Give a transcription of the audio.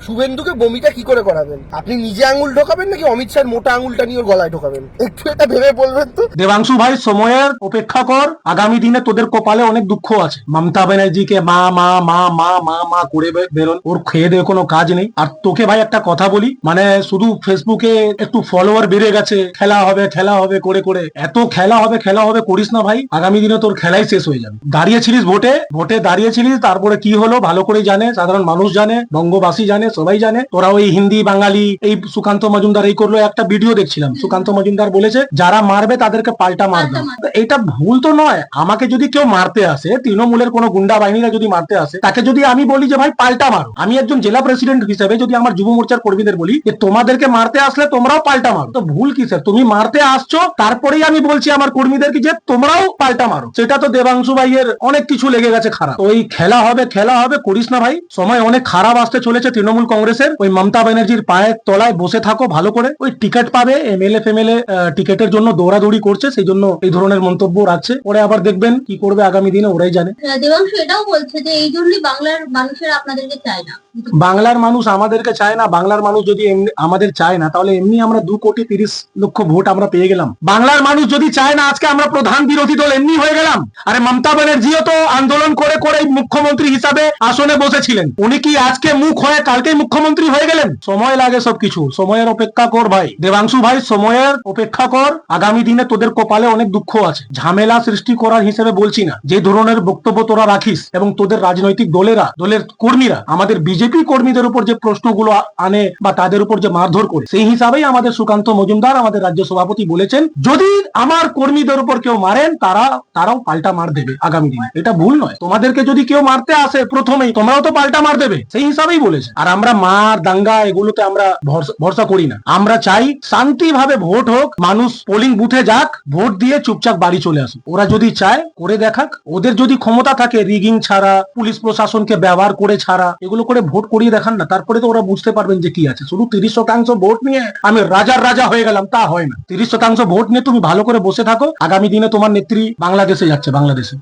শুভেন্দুকে বমিটা কি করে করাবেন? আপনি নিজে আঙুল ঢোকাবেন নাকি অমিত শাহের মোটা আঙুলটা নিয়ে ওর গলায় ঢোকাবেন? একটু এটা ভেবে বলবেন তো। দেবাংশু ভাই, সময়ের অপেক্ষা কর। আগামী দিনে তোদের কপালে অনেক দুঃখ আছে। মমতা ব্যানার্জিকে মা মা মা মা মা মা করে বেরোন। ওর খেয়ে দিয়ে কোনো কাজ নেই। আর তোকে ভাই একটা কথা বলি মানে শুধু ফেসবুকে একটু ফলোয়ার বেড়ে গেছে। খেলা হবে খেলা হবে, করে করে। এত খেলা হবে খেলা হবে করিস না ভাই। আগামী দিনে তোর খেলাই শেষ হয়ে যাবে। দাঁড়িয়েছিলিস ভোটে? ভোটে দাঁড়িয়েছিলিস, তারপরে কি হলো? ভালো করে জানে। সাধারণ মানুষ জানে। বঙ্গবাসী জানে। সবাই জানে। তোরা ওই হিন্দি বাঙালি এই সুকান্ত মজুমদার এই করল। একটা ভিডিও দেখছিলাম। সুকান্ত মজুমদার বলেছে যারা মারবে তাদেরকে পাল্টা মারবে এটা ভুল তো নয়। আমাকে যদি কেউ মারতে আসে তৃণমূলের কোনো গুন্ডা বাহিনীরা যদি মারতে আসে তাকে যদি আমি বলি যে ভাই পাল্টা মারো। আমি একজন জেলা প্রেসিডেন্ট হিসেবে যদি আমার যুব মোর্চার কর্মীদের বলি যে তোমাদেরকে মারতে আসলে তোমরাও পাল্টা মারো। তো ভুল কি স্যার তুমি মারতে আসছো তারপরেই আমি বলছি আমার কর্মীদেরকে যে তোমরাও পাল্টা মারো। সেটা তো দেবাংশু ভাইয়ের অনেক কিছু লেগে গেছে খারাপ। ওই খেলা হবে খেলা হবে করিস না ভাই। সময় অনেক খারাপ আসতে চলেছে তৃণমূল কংগ্রেসের ওই মমতা ব্যানার্জির পায়ের তলায় বসে থাকো ভালো করে। ওই টিকিট পাবে এমএলএ ফেমেলে টিকিটের জন্য দৌড়াদৌড়ি করছে সেই জন্য এই ধরনের মন্তব্য রাখছে। পরে আবার দেখবেন কি করবে আগামী দিনে ওরাই জানে। দেবাংশু এটাও বলছে যে এই জন্যই বাংলার মানুষের আপনাদেরকে চায় না। বাংলার মানুষ আমাদেরকে চায় না বাংলার মানুষ যদি আমাদের চায় না তাহলে এমনি আমরা দু কোটি তিরিশ লক্ষ ভোট আমরা পেয়ে গেলাম। বাংলার মানুষ যদি চায় না আজকে আমরা প্রধান বিরোধী দল এমনি হয়ে গেলাম। আরে মমতা ব্যানার্জিও তো আন্দোলন করে করে মুখ্যমন্ত্রী হিসাবে আসনে বসেছিলেন। উনি কি আজকে মুখ হয়ে কালকেই মুখ্যমন্ত্রী হয়ে গেলেন? সময় লাগে সবকিছু। সময়ের অপেক্ষা কর ভাই। দেবাংশু ভাই, সময়ের অপেক্ষা কর। আগামী দিনে তোদের কপালে অনেক দুঃখ আছে। ঝামেলা সৃষ্টি করার হিসেবে বলছি না। যে ধরনের বক্তব্য তোরা রাখিস এবং তোদের রাজনৈতিক দলেরা, দলের কর্মীরা, আমাদের বিজেপি কর্মীদের উপর যে প্রশ্নগুলো আনে বা তাদের উপর যে মারধর করে, সেই হিসাবেই আমাদের সুকান্ত মজুমদার, আমাদের রাজ্য সভাপতি বলেছেন, যদি আমার কর্মীদের উপর কেউ মারেন, তারা তারাও পাল্টা মার দেবে আগামী দিনে। এটা ভুল নয়। তোমাদেরকে যদি কেউ মারতে আসে প্রথমেই, তোমরাও তো পাল্টা মার দেবে। সেই হিসাবেই বলেছে। আর আমরা মার, দাঙ্গা, এগুলোতে আমরা ভরসা করি না। আমরা চাই শান্তিভাবে ভোট হোক, মানুষ পোলিং বুথে যাক, ভোট দিয়ে চুপচাপ বাড়ি চলে আসুক। ওরা যদি চায়, করে দেখাক। ওদের যদি ক্ষমতা থাকে রিগিং ছাড়া, পুলিশ প্রশাসনকে ব্যবহার করে ছাড়া, এগুলো করে ভোট করিয়ে দেখান না। তারপরে তো ওরা বুঝতে পারবেন যে কি আছে। শুধু তিরিশ শতাংশ ভোট নিয়ে আমি রাজার রাজা হয়ে গেলাম, তা হয় না। তিরিশ শতাংশ ভোট নিয়ে তুমি ভালো করে বসে থাকো। আগামী দিনে তোমার নেত্রী বাংলাদেশে যাচ্ছে, বাংলাদেশে।